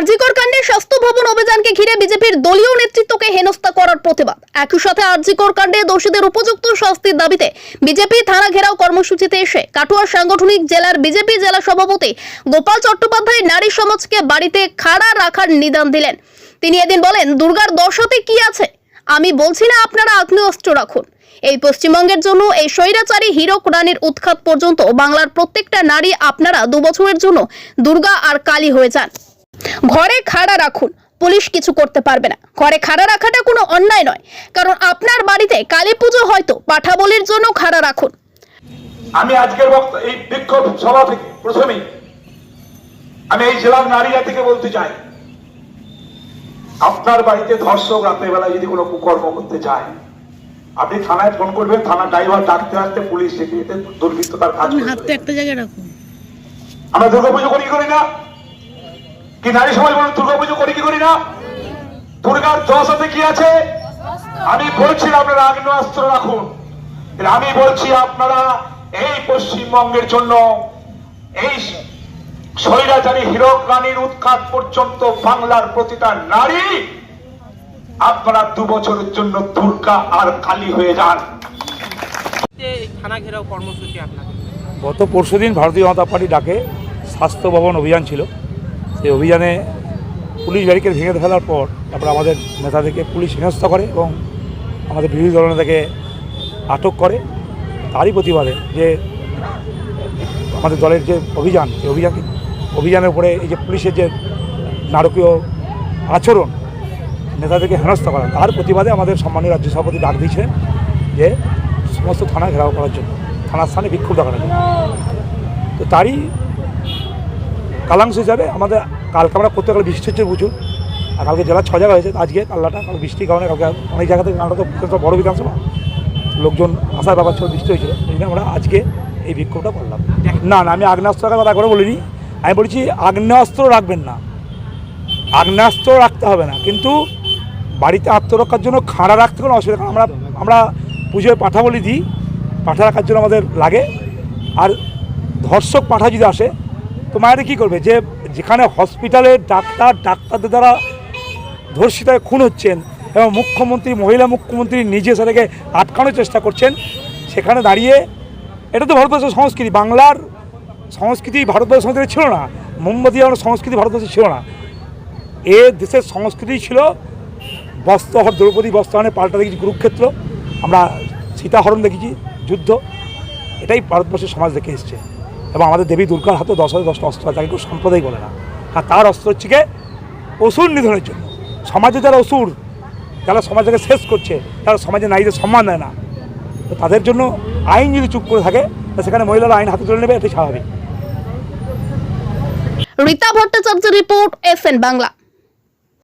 আরজিকর কাণ্ডে স্বাস্থ্য ভবন অভিযানকে ঘিরে বিজেপির দলীয় নেতৃত্বকে হেনস্থা করার প্রতিবাদ। একই সাথে আরজিকর কাণ্ডে দোষীদের উপযুক্ত শাস্তির দাবিতে বিজেপি থানা ঘেরাও কর্মসূচিতে এসে কাটুয়ার সাংগঠনিক জেলার বিজেপি জেলা সভাপতি গোপাল চট্টোপাধ্যায় নারী সমাজকে বাড়িতে খাড়া রাখার নিদান দিলেন। তিনি এদিন বলেন, দুর্গার দশাতে কি আছে? আমি বলছি না আপনারা আগ্নেয়াস্ত্র রাখুন। এই পশ্চিমবঙ্গের জন্য এই স্বৈরাচারী হীরক রানীর উৎখাত পর্যন্ত বাংলার প্রত্যেকটা নারী আপনারা দু বছরের জন্য দুর্গা আর কালী হয়ে যান। ঘরে খাড়া রাখুন। পুলিশ কিছু করতে পারবে না। ঘরে খাড়া রাখাটা কোনো অন্যায় নয়। কারণ আপনার বাড়িতে কালী পুজো হয়তো পাঠা বলির জন্য খাড়া রাখুন। আমি আজকের বক্ত এই বিক্ষোভ সভা থেকে প্রথমেই আমি এই জেলার নারী জাতিকে বলতে চাই। আপনার বাড়িতে ধর্ষক রাতের বেলা যদি কোনো কুকর্ম করতে চায় আপনি থানায় ফোন করবেন থানা ড্রাইভার ডাকতে আসতে পুলিশ দুর্বৃত্ত তার কাজ আমরা দুর্গাপুজো করি করি না। কি নারী সমাজ বলুন দুর্গা পুজো করি কি করি না? দুর্গার দশাতে কি আছে? আমি বলছি আপনারা আগ্নেয়াস্ত্র রাখুন। আমি বলছি আপনারা এই পশ্চিমবঙ্গের জন্য এই স্বৈরাচারী হীরক রানীর উৎখাত পর্যন্ত বাংলার প্রতিটা নারী আপনারা দু বছরের জন্য দুর্গা আর কালী হয়ে যান। থানা ঘেরাও কর্মসূচি আপনাদের? গত পরশুদিন ভারতীয় জনতা পার্টি ডাকে স্বাস্থ্য ভবন অভিযান ছিল। সেই অভিযানে পুলিশ ব্যারিকেড ভেঙে ফেলার পর তারপর আমাদের নেতাদেরকে পুলিশ হেনস্থা করে এবং আমাদের বিরোধী নেতাকে আটক করে। তারই প্রতিবাদে যে আমাদের দলের যে অভিযান, সেই অভিযান অভিযানের উপরে এই যে পুলিশের যে নারকীয় আচরণ, নেতাদেরকে হেনস্থা করা, তার প্রতিবাদে আমাদের সম্মানীয় রাজ্য সভাপতি ডাক দিয়েছেন যে সমস্ত থানা ঘেরাও করার জন্য, থানার স্থানে বিক্ষোভ দেখানোর জন্য। তো তারই কালাংশ হিসাবে আমাদের কালকে আমরা করতে গেলে বৃষ্টি হচ্ছে প্রচুর। আর কালকে জেলা ছ জায়গা হয়েছে আজকে কাল্লাটা কাল বৃষ্টির কারণে কালকে অনেক জায়গা থেকে কালটা তো বড় বিধানসভা। লোকজন আসার ব্যাপার ছিল, বৃষ্টি হয়েছিল এই জন্য আমরা আজকে এই বিক্ষোভটা করলাম। না না, আমি আগ্নেয়াস্ত্র রাখার কথা করে বলিনি। আমি বলছি আগ্নেয়াস্ত্র রাখবেন না। আগ্নেয়াস্ত্র রাখতে হবে না, কিন্তু বাড়িতে আত্মরক্ষার জন্য খাড়া রাখতে কোনো অসুবিধা আমরা আমরা পুজোয় পাঠা বলি দিই, পাঠা রাখার জন্য আমাদের লাগে। আর ধর্ষক পাঠা যদি আসে তো মায়েরা কী করবে? যে যেখানে হসপিটালে ডাক্তার, ডাক্তারদের দ্বারা ধর্ষিত হয়ে খুন হচ্ছেন এবং মুখ্যমন্ত্রী, মহিলা মুখ্যমন্ত্রী নিজে সেটাকে আটকানোর চেষ্টা করছেন, সেখানে দাঁড়িয়ে এটা তো ভারতবর্ষের সংস্কৃতি। বাংলার সংস্কৃতি ভারতবর্ষের সংস্কৃতি ছিল না। মোমবাতি আমার সংস্কৃতি ভারতবর্ষে ছিল না। এ দেশের সংস্কৃতি ছিল বস্ত্রহর, দ্রৌপদী বস্ত্রহরণে পাল্টা দেখেছি, কুরুক্ষেত্র। আমরা সীতাহরণ দেখেছি, যুদ্ধ। এটাই ভারতবর্ষের সমাজ দেখে এসছে। এবং আমাদের দেবী দুর্গার হাতে দশ হাজার দশটা অস্ত্র তাকে কেউ সাম্প্রদায়িক বলে না। আর তার অস্ত্র হচ্ছে গিয়ে অসুর নিধনের জন্য। সমাজে যারা অসুর, যারা সমাজকে শেষ করছে, তারা সমাজে নারীদের সম্মান দেয় না। তো তাদের জন্য আইন যদি চুপ করে থাকে, তা সেখানে মহিলারা আইন হাতে তুলে নেবে, এটাই স্বাভাবিক। Rita Bhattacharya report S Bangla.